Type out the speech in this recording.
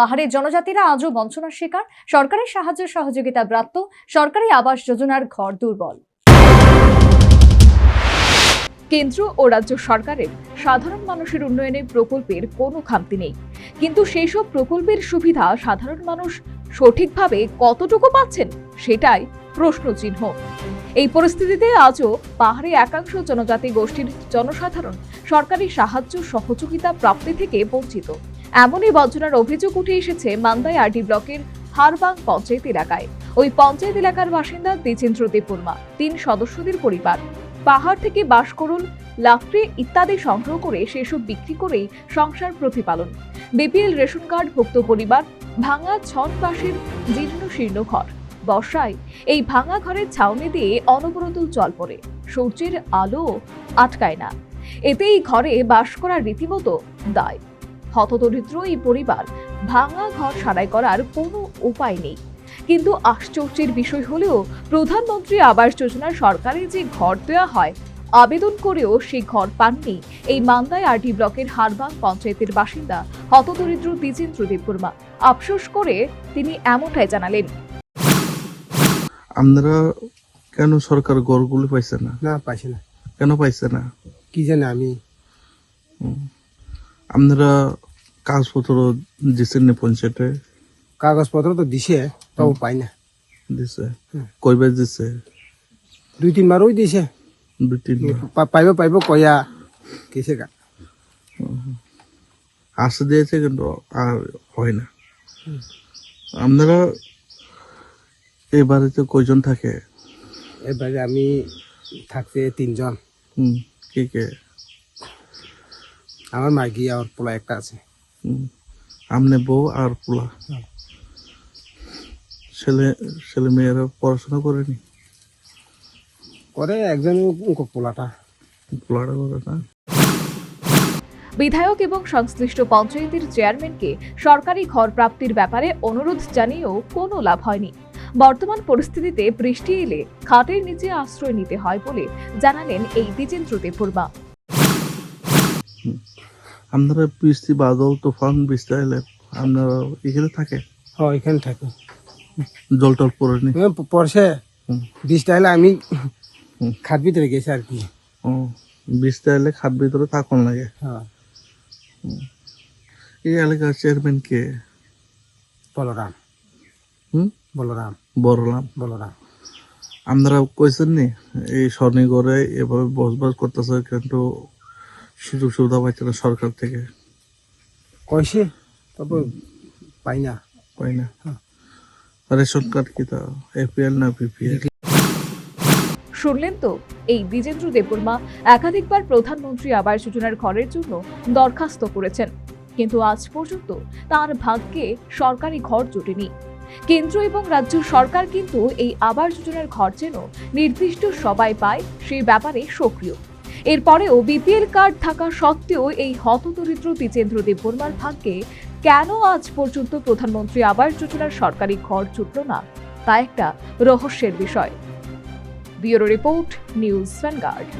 পাহাড়ের জনজাতিরা আজও বঞ্চনার শিকার। সরকারি সাহায্য সহযোগিতা প্রাপ্ত সরকারি আবাস যোজনার ঘর দুর্বল। কেন্দ্র ও রাজ্য সরকারের সাধারণ মানুষের উন্নয়নের প্রকল্পের কোনো খামতি নেই। কিন্তু সেই সব প্রকল্পের সুবিধা সাধারণ মানুষ সঠিকভাবে কতটুকু পাচ্ছেন সেটাই প্রশ্নচিহ্ন। এই পরিস্থিতিতে আজও পাহাড়ে একাংশ জনজাতি গোষ্ঠীর জনসাধারণ সরকারি সাহায্য সহযোগিতা প্রাপ্তি থেকে বঞ্চিত। এমনই বঞ্চনার অভিযোগ উঠে এসেছে মান্দাই আরডি ব্লকের হারবাং পঞ্চায়েত এলাকায়। ওই পঞ্চায়েত এলাকার বাসিন্দা দ্বিজেন্দ্র দেববর্মা, তিন সদস্যদের পরিবার। পাহাড় থেকে বাস করুন, লাকড়ি ইত্যাদি সংগ্রহ করে সেসব বিক্রি করেই সংসার প্রতিপালন। বিপিএল রেশন কার্ড ভুক্ত পরিবার, ভাঙা ছন পাশের জীর্ণ শীর্ণ ঘর। বর্ষায় এই ভাঙা ঘরের ছাউনি দিয়ে অনবরত জল পড়ে। সূর্যের আলো আটকায় না। এতে এই ঘরে বাস করার রীতিমতো দায়। হতদরিদ্র এই পরিবার ভাঙা ঘর সারাই করার কোনো উপায় নেই। কিন্তু আশ্চর্যের বিষয় হলেও প্রধানমন্ত্রী আবাস যোজনার সরকারে যে ঘর দেওয়া হয় আবেদন করেও সেই ঘর পাননি এই মান্দায় আরডি ব্লকের হারবাং পঞ্চায়েতের বাসিন্দা হতদরিদ্র দ্বিজেন্দ্র দেববর্মা। আফসোস করে তিনি এমনটাই জানালেন। আপনারা কেন সরকার গড়গুলো পাইছে না? না পাইছে না। কেন পাইছে না? কি জানি আমি। আপনারা কাগজপত্র দিচ্ছেন না পঞ্চায়েতে? কাগজপত্র তো দিছে তাও পাই না। দিছে? কইবার দিছে? দুই তিনবারও দিছে। দুই পা- পাইব পাইব কয়া কেছে গা। আসে দিয়েছে কিন্তু আর হয় না। আপনারা এই বাড়িতে কয়জন থাকে? এবারে আমি থাকছে তিনজন। হুম। কে কে? আমার মাইকি আর পোলা একটা আছে। আমনে বউ আর পোলা। হ্যাঁ। ছেলে ছেলে মেয়েরা পড়াশোনা করেনি? করে একজন পোলাটা। পোলাটা করে না? বিধায়ক এবং সংশ্লিষ্ট পঞ্চায়েতের চেয়ারম্যানকে সরকারি ঘর প্রাপ্তির ব্যাপারে অনুরোধ জানিয়েও কোনো লাভ হয়নি। বর্তমান পরিস্থিতিতে বৃষ্টি এলে খাটের নিচে আশ্রয় নিতে হয় বলে জানালেন এই দ্বিজেন্দ্র দেববর্মা। আপনারা বৃষ্টি বাদল তুফান বৃষ্টি এলে আপনারা এখানে থাকে? হ্যাঁ এখানে থাকে। জল টল পড়েনি এ পড়ছে। বৃষ্টি হলে আমি খাট ভিতরে গেছি আর কি। ও বৃষ্টি এলে খাট ভিতরে থাকুন লাগে। হ্যাঁ। এই এলাকার চেয়ারম্যান কে? বলরাম। হুম? বলরাম। বড়লাম বলরাম। আপনারা কইছেন নি এই স্বনিগরে এভাবে বসবাস করতেছে কিন্তু সুযোগ সুবিধা পাচ্ছে না সরকার থেকে? কইছে তবে পাই না। পাই না? হ্যাঁ। রেশন কার্ড কি তা এপিএল না বিপিএল শুনলেন তো এই দ্বিজেন্দ্র দেববর্মা একাধিকবার প্রধানমন্ত্রী আবাস যোজনার ঘরের জন্য দরখাস্ত করেছেন। কিন্তু আজ পর্যন্ত তার ভাগ্যে সরকারি ঘর জোটেনি। কেন্দ্র এবং রাজ্য সরকার কিন্তু এই আবাস যোজনার ঘর যেন নির্দিষ্ট সবাই পায় সেই ব্যাপারে সক্রিয়। এরপরেও বিপিএল কার্ড থাকা সত্ত্বেও এই হতদরিদ্র দ্বিজেন্দ্র দেববর্মার ভাগ্যে কেন আজ পর্যন্ত প্রধানমন্ত্রী আবাস যোজনার সরকারি ঘর জুটল না? তা একটা রহস্যের বিষয়। Bureau report, news vanguard